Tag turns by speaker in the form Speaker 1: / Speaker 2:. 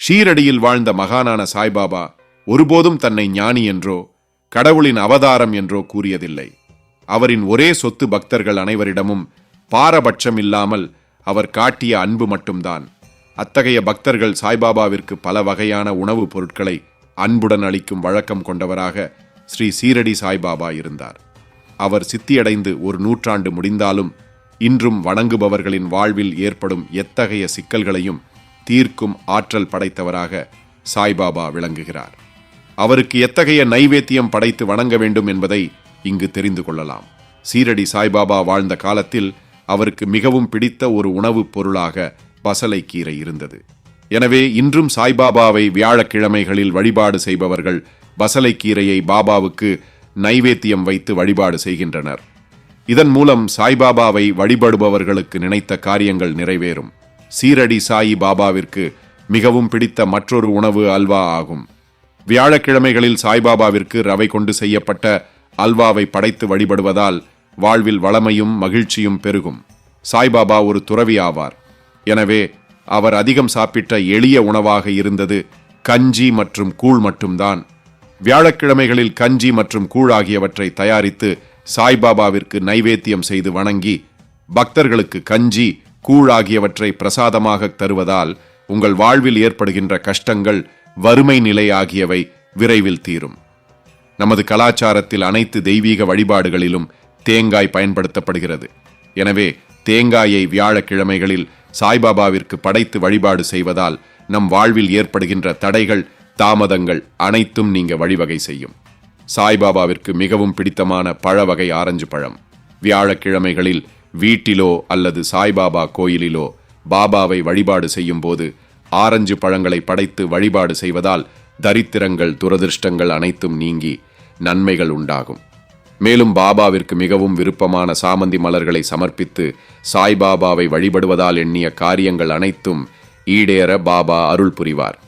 Speaker 1: ஷீரடியில் வாழ்ந்த மகானான சாய்பாபா ஒருபோதும் தன்னை ஞானி என்றோ கடவுளின் அவதாரம் என்றோ கூறியதில்லை. அவரின் ஒரே சொத்து பக்தர்கள் அனைவரிடமும் பாரபட்சம் இல்லாமல் அவர் காட்டிய அன்பு மட்டும்தான். அத்தகைய பக்தர்கள் சாய்பாபாவிற்கு பல வகையான உணவுப் பொருட்களை அன்புடன் அளிக்கும் வழக்கம் கொண்டவராக ஸ்ரீ சீரடி சாய்பாபா இருந்தார். அவர் சித்தியடைந்து ஒரு நூற்றாண்டு முடிந்தாலும் இன்றும் வணங்குபவர்களின் வாழ்வில் ஏற்படும் எத்தகைய சிக்கல்களையும் தீர்க்கும் ஆற்றல் படைத்தவராக சாய்பாபா விளங்குகிறார். அவருக்கு எத்தகைய நைவேத்தியம் படைத்து வணங்க வேண்டும் என்பதை இங்கு தெரிந்து கொள்ளலாம். சீரடி சாய்பாபா வாழ்ந்த காலத்தில் அவருக்கு மிகவும் பிடித்த ஒரு உணவுப் பொருளாக பசலைக்கீரை இருந்தது. எனவே இன்றும் சாய்பாபாவை வியாழக்கிழமைகளில் வழிபாடு செய்பவர்கள் பசலைக்கீரையை பாபாவுக்கு நைவேத்தியம் வைத்து வழிபாடு செய்கின்றனர். இதன் மூலம் சாய்பாபாவை வழிபடுபவர்களுக்கு நினைத்த காரியங்கள் நிறைவேறும். சீரடி சாயி பாபாவிற்கு மிகவும் பிடித்த மற்றொரு உணவு அல்வா ஆகும். வியாழக்கிழமைகளில் சாய்பாபாவிற்கு ரவை கொண்டு செய்யப்பட்ட அல்வாவை படைத்து வழிபடுவதால் வாழ்வில் வளமையும் மகிழ்ச்சியும் பெருகும். சாய்பாபா ஒரு துறவி ஆவார். எனவே அவர் அதிகம் சாப்பிட்ட எளிய உணவாக இருந்தது கஞ்சி மற்றும் கூழ் மட்டும்தான். வியாழக்கிழமைகளில் கஞ்சி மற்றும் கூழ் ஆகியவற்றை தயாரித்து சாய்பாபாவிற்கு நைவேத்தியம் செய்து வணங்கி பக்தர்களுக்கு கஞ்சி கூழ் ஆகியவற்றை பிரசாதமாக தருவதால் உங்கள் வாழ்வில் ஏற்படுகின்ற கஷ்டங்கள் வறுமை நிலை ஆகியவை விரைவில் தீரும். நமது கலாச்சாரத்தில் அனைத்து தெய்வீக வழிபாடுகளிலும் தேங்காய் பயன்படுத்தப்படுகிறது. எனவே தேங்காயை வியாழக்கிழமைகளில் சாய்பாபாவிற்கு படைத்து வழிபாடு செய்வதால் நம் வாழ்வில் ஏற்படுகின்ற தடைகள் தாமதங்கள் அனைத்தும் நீங்க வழிவகை செய்யும். சாய்பாபாவிற்கு மிகவும் பிடித்தமான பழ வகை ஆரஞ்சு பழம். வியாழக்கிழமைகளில் வீட்டிலோ அல்லது சாய்பாபா கோயிலிலோ பாபாவை வழிபாடு செய்யும் போது ஆரஞ்சு பழங்களை படைத்து வழிபாடு செய்வதால் தரித்திரங்கள் துரதிர்ஷ்டங்கள் அனைத்தும் நீங்கி நன்மைகள் உண்டாகும். மேலும் பாபாவிற்கு மிகவும் விருப்பமான சாமந்தி மலர்களை சமர்ப்பித்து சாய்பாபாவை வழிபடுவதால் எண்ணிய காரியங்கள் அனைத்தும் ஈடேற பாபா அருள் புரிவார்.